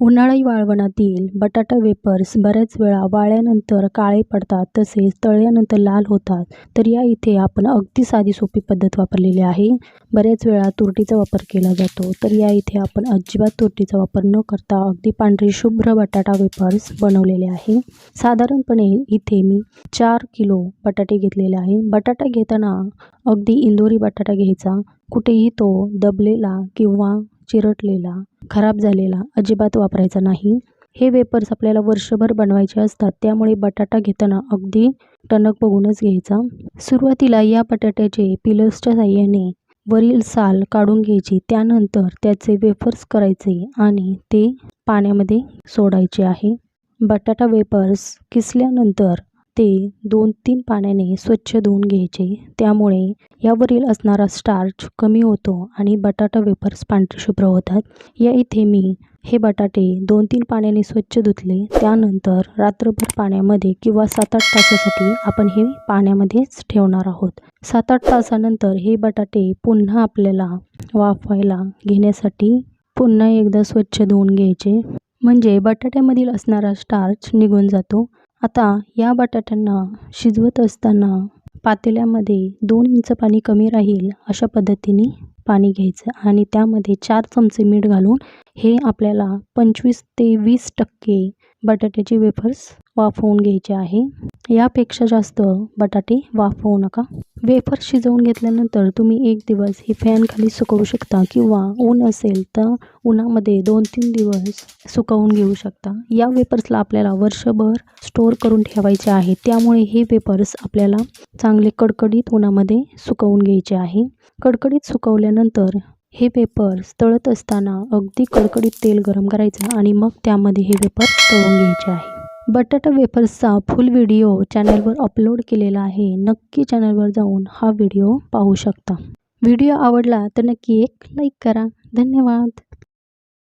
उन्हाळी वाळवणातील बटाटा वेफर्स बऱ्याच वेळा वाळल्यानंतर काळे पडतात तसेच तळल्यानंतर लाल होतात. तर या इथे आपण अगदी साधी सोपी पद्धत वापरलेली आहे. बऱ्याच वेळा तुरटीचा वापर केला जातो. तर या इथे आपण अजिबात तुरटीचा वापर न करता अगदी पांढरी शुभ्र बटाटा वेफर्स बनवलेले आहे. साधारणपणे इथे मी चार किलो बटाटे घेतलेले आहे. बटाटा घेताना अगदी इंदोरी बटाटा घ्यायचा. कुठेही तो दबलेला किंवा चिरटलेला खराब झालेला अजिबात वापरायचा नाही. हे वेपर्स आपल्याला वर्षभर बनवायचे असतात त्यामुळे बटाटा घेताना अगदी टणक बघूनच घ्यायचा. सुरुवातीला या बटाट्याचे पिलर्सच्या साह्याने वरील साल काढून घ्यायची त्यानंतर त्याचे वेफर्स करायचे आणि ते पाण्यामध्ये सोडायचे आहे. बटाटा वेपर्स किसल्यानंतर ते दोन तीन पाण्याने स्वच्छ धुवून घ्यायचे. त्यामुळे यावरील असणारा स्टार्च कमी होतो आणि बटाटा वेफर्स पांढरे शुभ्र होतात. या इथे मी हे बटाटे दोन तीन पाण्याने स्वच्छ धुतले. त्यानंतर रात्रभर पाण्यामध्ये किंवा सात आठ तासासाठी आपण हे पाण्यामध्येच ठेवणार आहोत. सात आठ तासानंतर हे बटाटे पुन्हा आपल्याला वाफवायला घेण्यासाठी पुन्हा एकदा स्वच्छ धुवून घ्यायचे. म्हणजे बटाट्यामधील असणारा स्टार्च निघून जातो. आता या बटाट्यांना शिजवत असताना पातेल्यामध्ये दोन इंच पाणी कमी राहील अशा पद्धतीने पाणी घ्यायचं आणि त्यामध्ये चार चमचे मीठ घालून हे आपल्याला पंचवीस ते वीस टक्के बटाट्याचे वेफर्स वाफवून घ्यायचे आहे. यापेक्षा जास्त बटाटे वाफवू नका. वेफर शिजवून घेतल्यानंतर तुम्ही एक दिवस हे फॅनखाली सुकवू शकता किंवा ऊन असेल तर उन्हामध्ये दोन तीन दिवस सुकवून घेऊ शकता. या वेफर्सला आपल्याला वर्षभर स्टोअर करून ठेवायचे आहे. त्यामुळे हे वेफर्स आपल्याला चांगले कडकडीत उन्हामध्ये सुकवून घ्यायचे आहे. कडकडीत सुकवल्यानंतर हे पेपर्स तळत असताना अगदी कडकडीत तेल गरम करायचं आणि मग त्यामध्ये हे वेपर तळून घ्यायचे आहे. बटाटा वेफर्सचा फुल व्हिडिओ चॅनलवर अपलोड केलेला आहे. नक्की चॅनलवर जाऊन हा व्हिडिओ पाहू शकता. व्हिडिओ आवडला तर नक्की एक लाईक करा. धन्यवाद.